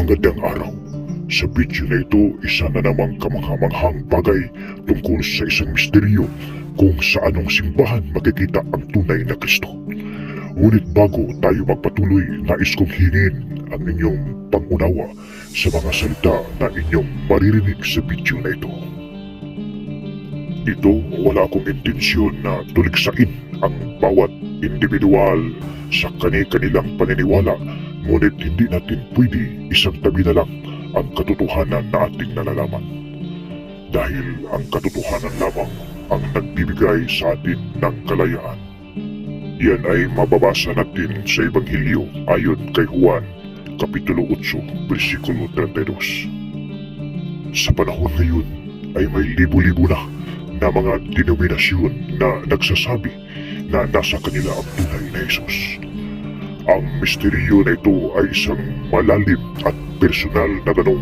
Magandang araw. Sa video na ito, isa na namang kamanghamanghang bagay tungkol sa isang misteryo kung sa anong simbahan makikita ang tunay na Kristo. Ngunit bago tayo magpatuloy, nais kong hingin ang inyong pangunawa sa mga salita na inyong maririnig sa video na ito. Ito, wala akong intensyon na tuligsain ang bawat individual sa kani-kanilang paniniwala ngunit hindi natin pwede isang tabi na lang ang katotohanan na ating nalalaman. Dahil ang katotohanan lamang ang nagbibigay sa atin ng kalayaan. Yan ay mababasa natin sa Ebanghelyo ayon kay Juan, Kapitulo 8, versikulo 32. Sa panahon ngayon ay may libo-libo na na mga denominasyon na nagsasabi na nasa kanila ang tunay na Jesus. Ang misteryo na ito ay isang malalim at personal na tanong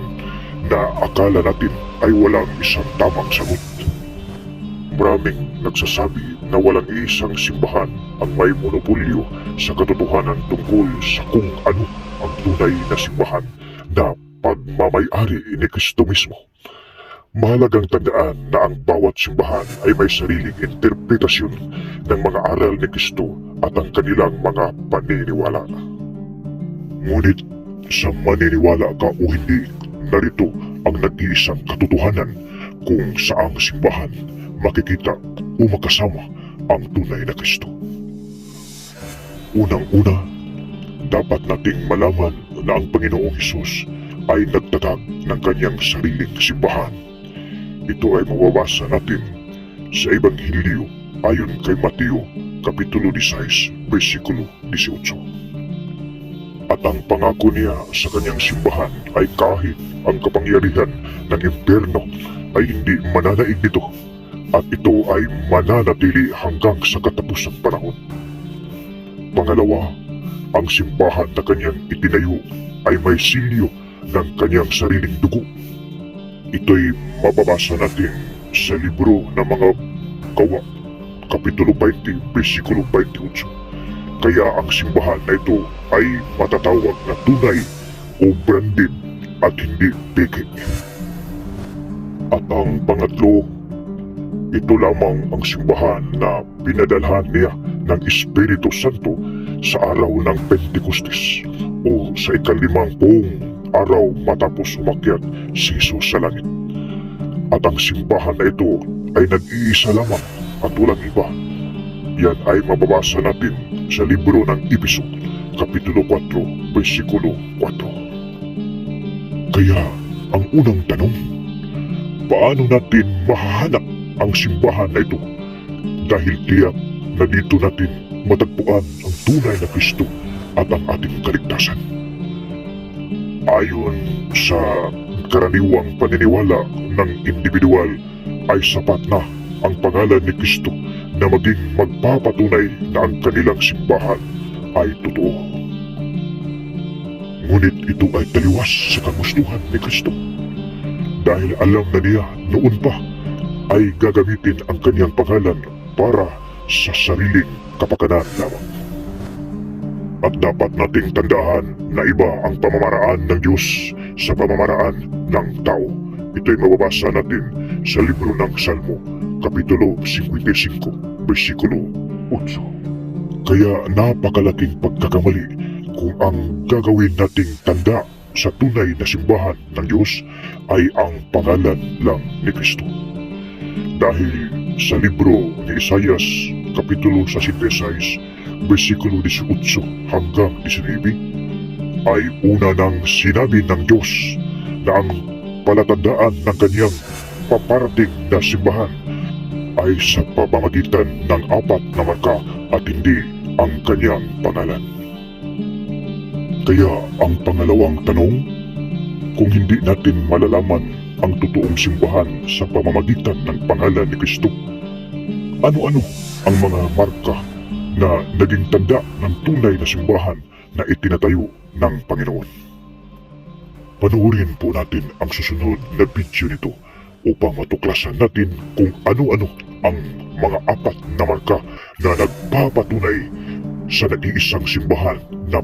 na akala natin ay walang isang tamang sagot. Maraming nagsasabi na walang isang simbahan ang may monopolyo sa katotohanan tungkol sa kung ano ang tunay na simbahan na pagmamayari ni Kristo mismo. Mahalagang tandaan na ang bawat simbahan ay may sariling interpretasyon ng mga aral ni Kristo at ang kanilang mga paniniwala. Ngunit sa maniniwala ka o hindi, narito ang nag-iisang katotohanan kung saang simbahan makikita o makasama ang tunay na Kristo. Unang-una, dapat nating malaman na ang Panginoong Hesus ay nagtatag ng kanyang sariling simbahan. Ito ay mababasa natin sa Ebanghelyo ayon kay Mateo, Kapitulo 16, versikulo 18. At ang pangako niya sa kanyang simbahan ay kahit ang kapangyarihan ng impyerno ay hindi mananaig nito at ito ay mananatili hanggang sa katapusang panahon. Pangalawa, ang simbahan na kanyang itinayo ay may silyo ng kanyang sariling dugo. Ito'y mababasa natin sa libro ng mga gawa, Kapitulo 20, versikulo 28. Kaya ang simbahan na ito ay matatawag na tunay o branded at hindi peke. At ang pangatlo, ito lamang ang simbahan na pinadalhan niya ng Espiritu Santo sa araw ng Pentecostes o sa ikalimang pong araw matapos umakyat si Jesus sa langit. At ang simbahan na ito ay nag-iisa lamang walang iba. Yan ay mababasa natin sa libro ng Episo, Kapitulo 4, versikulo 4. Kaya, ang unang tanong, paano natin mahahanap ang simbahan na ito? Dahil tiyak na dito natin matagpuan ang tunay na Kristo at ang ating kaligtasan. Ayon sa karaniwang paniniwala ng individual ay sapat na ang pangalan ni Kristo na maging magpapatunay na ang kanilang simbahan ay totoo. Ngunit ito ay taliwas sa kagustuhan ni Kristo. Dahil alam na niya noon pa ay gagamitin ang kanyang pangalan para sa sariling kapakanan lamang. At dapat nating tandaan na iba ang pamamaraan ng Diyos sa pamamaraan ng tao. Ito'y mababasa natin sa libro ng Salmo, Kapitulo 55, versikulo 8. Kaya napakalaking pagkakamali kung ang gagawin nating tanda sa tunay na simbahan ng Diyos ay ang pangalan lang ni Kristo. Dahil sa libro ni Isayas, Kapitulo 66, versikulo 18 hanggang 19, ay una nang sinabi ng Diyos na ang palatandaan ng kanyang paparating na simbahan ay sa pamamagitan ng apat na marka at hindi ang kanyang pangalan. Kaya ang pangalawang tanong, kung hindi natin malalaman ang totoong simbahan sa pamamagitan ng pangalan ni Kristo, ano-ano ang mga marka na naging tanda ng tunay na simbahan na itinatayo ng Panginoon. Panuorin po natin ang susunod na video nito upang matuklasan natin kung ano-ano ang mga apat na marka na nagpapatunay sa nag-iisang simbahan na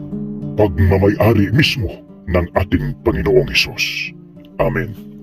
pagmamayari mismo ng ating Panginoong Hesus. Amen.